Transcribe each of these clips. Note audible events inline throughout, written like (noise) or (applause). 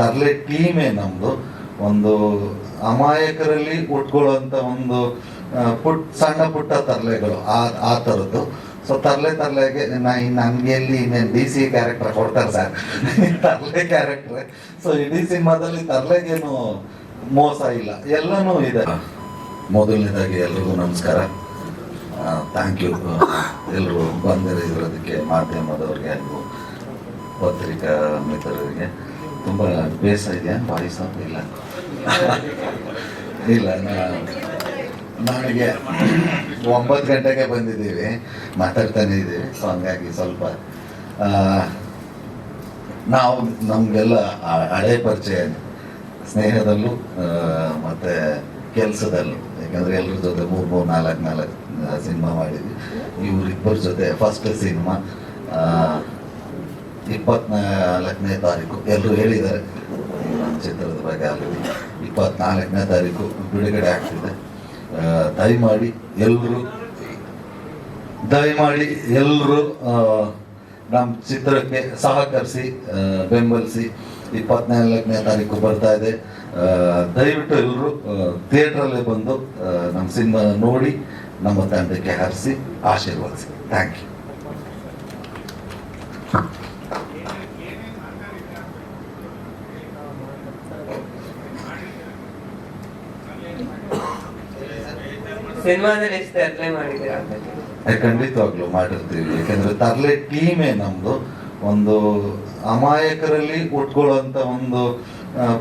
ತರಲೆ ಟೀಮೇ ನಮ್ದು ಒಂದು ಅಮಾಯಕರಲ್ಲಿ ಉಟ್ಕೊಳ್ಳುವಂತ ಒಂದು ಪುಟ್, ಸಣ್ಣ ಪುಟ್ಟ ತರಲೆಗಳು ಆ ಆ ಥರದ್ದು ಸೊ ತರಲೆ ತರಲೆಗೆ ನಾ ನನಗೆ ಇನ್ನೇನು ಡಿ ಸಿ ಕ್ಯಾರೆಕ್ಟರ್ ಕೊಡ್ತಾರೆ ಸರ್ ತರಲೆ ಕ್ಯಾರೆಕ್ಟ್ರೆ ಸೊ ಇಡೀ ಸಿನಿಮಾದಲ್ಲಿ ತರಲೆಗೇನು ಮೋಸ ಇಲ್ಲ. ಎಲ್ಲನೂ ಇದೆ. ಮೊದಲನೇದಾಗಿ ಎಲ್ರಿಗೂ ನಮಸ್ಕಾರ. ಥ್ಯಾಂಕ್ ಯು ಎಲ್ಲರೂ ಬಂದಿರೋದಕ್ಕೆ ಮಾಧ್ಯಮದವ್ರಿಗೆ ಹಾಗೂ ಪತ್ರಿಕಾ ಮಿತ್ರರಿಗೆ. ತುಂಬ ಬೇಸ ಇದೆಯಾ ವಾಯ್ಸ್ ಇಲ್ಲ. ಇಲ್ಲ ನಾಳೆಗೆ ಒಂಬತ್ತು ಗಂಟೆಗೆ ಬಂದಿದ್ದೀವಿ, ಮಾತಾಡ್ತಾನೆ ಇದ್ದೀವಿ ಸೊ ಹಂಗಾಗಿ ಸ್ವಲ್ಪ ನಾವು ನಮಗೆಲ್ಲ ಹಳೆ ಪರಿಚಯ ಸ್ನೇಹದಲ್ಲೂ ಮತ್ತೆ ಕೆಲಸದಲ್ಲೂ. ಯಾಕಂದರೆ ಎಲ್ಲರ ಜೊತೆ ಮೂರು ಮೂರು, ನಾಲ್ಕು ನಾಲ್ಕು ಸಿನಿಮಾ ಮಾಡಿದ್ವಿ. ಇವರಿಬ್ಬರ ಜೊತೆ ಫಸ್ಟ್ ಸಿನಿಮಾ ಇಪ್ಪತ್ನಾಲ್ಕನೇ ತಾರೀಕು, ಎಲ್ಲರೂ ಹೇಳಿದ್ದಾರೆ. ಚಿತ್ರದ ಬಗ್ಗೆ ಆಲ್ರೆಡಿ ಇಪ್ಪತ್ನಾಲ್ಕನೇ ತಾರೀಕು ಬಿಡುಗಡೆ ಆಗ್ತಿದೆ. ದಯಮಾಡಿ ಎಲ್ಲರೂ ದಯಮಾಡಿ ಎಲ್ಲರೂ ನಮ್ಮ ಚಿತ್ರಕ್ಕೆ ಸಹಕರಿಸಿ ಬೆಂಬಲಿಸಿ ಇಪ್ಪತ್ನಾಲ್ಕನೇ ತಾರೀಕು ಬರ್ತಾ ಇದೆ. ದಯವಿಟ್ಟು ಎಲ್ಲರೂ ಥಿಯೇಟ್ರಲ್ಲೇ ಬಂದು ನಮ್ಮ ಸಿನಿಮಾ ನೋಡಿ, ನಮ್ಮ ತಂಡಕ್ಕೆ ಹರಿಸಿ, ಆಶೀರ್ವದಿಸಿ. Thank you. ಸಿನಿಮಾದಲ್ಲಿ ಎಷ್ಟು ಅಪ್ಲೈ ಮಾಡಿದ್ದೀರಾ ಮಾಡಿರ್ತೀವಿ ಯಾಕಂದ್ರೆ ತರ್ಲೆ ಟೀಮೇ ನಮ್ದು ಒಂದು ಅಮಾಯಕರಲ್ಲಿ ಉಟ್ಕೊಳ್ಳುವಂತ ಒಂದು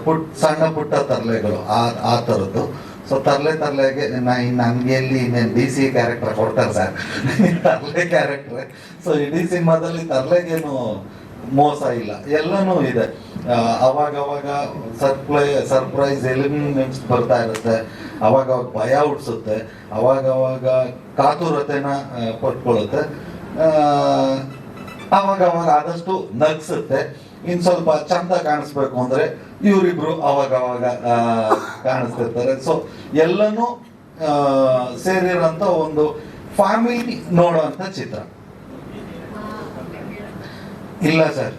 ಪುಟ್, ಸಣ್ಣ ಪುಟ್ಟ ತರ್ಲೆಗಳು ಆ ಆ ಥರದ್ದು ಸೊ ತರ್ಲೆ ತರ್ಲೆಗೆ ನನಗೆ ಇನ್ನೇನು ಡಿ ಸಿ ಕ್ಯಾರೆಕ್ಟರ್ ಕೊಡ್ತಾರೆ ಸರ್? (laughs) ತರ್ಲೆ ಕ್ಯಾರೆಕ್ಟ್ರೆ ಸೊ ಇಡೀ ಸಿನಿಮಾದಲ್ಲಿ ತರ್ಲೆಗೇನು ಮೋಸ ಇಲ್ಲ. ಎಲ್ಲನೂ ಇದೆ. ಅವಾಗ ಅವಾಗ ಸರ್ಪ್ರೈ ಸರ್ಪ್ರೈಸ್ ಎಲಿಮೆಂಟ್ಸ್ ಬರ್ತಾ ಇರುತ್ತೆ. ಅವಾಗ ಅವಾಗ ಭಯ ಹುಟ್ಟಿಸುತ್ತೆ ಅವಾಗ ಅವಾಗ ಕಾತುರತೆನ ಆ, ಅವಾಗ ಅವಾಗ ಆದಷ್ಟು ನಗ್ಸುತ್ತೆ. ಇನ್ ಸ್ವಲ್ಪ ಚಂದ ಕಾಣಿಸ್ಬೇಕು ಅಂದ್ರೆ ಇವರಿಬ್ರು ಅವಾಗ ಅವಾಗ ಕಾಣಿಸ್ತಿರ್ತಾರೆ. ಸೊ ಎಲ್ಲನೂ ಸೇರಿರೋಂಥ ಒಂದು ಫ್ಯಾಮಿಲಿ ನೋಡುವಂಥ ಚಿತ್ರ. ಇಲ್ಲ ಸರ್.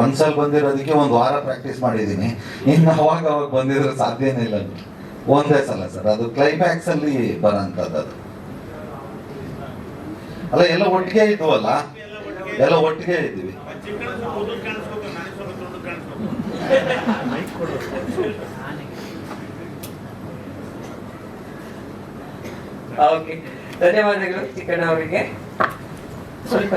ಒಂದ್ಸಲ ಬಂದಿರೋದಕ್ಕೆ ಒಂದು ವಾರ ಪ್ರಾಕ್ಟೀಸ್ ಮಾಡಿದ್ದೀನಿ. ಇನ್ನು ಅವಾಗ ಅವಾಗ ಬಂದಿದ್ರೆ ಸಾಧ್ಯನೇ ಇಲ್ಲ ಒಂದೇ ಸಲ ಸರ್. ಅದು ಕ್ಲೈಮ್ಯಾಕ್ಸ್ ಅಲ್ಲಿ ಬರೋಂಥದ್ದು ಅದು. ಅಲ್ಲ, ಎಲ್ಲ ಒಟ್ಟಿಗೆ ಇದ್ವಲ್ಲ? ಎಲ್ಲ ಒಟ್ಟಿಗೆ ಇದ್ದೀವಿ. ಧನ್ಯವಾದಗಳು ಚಿಕ್ಕಣ್ಣ ಅವರಿಗೆ ಸ್ವಲ್ಪ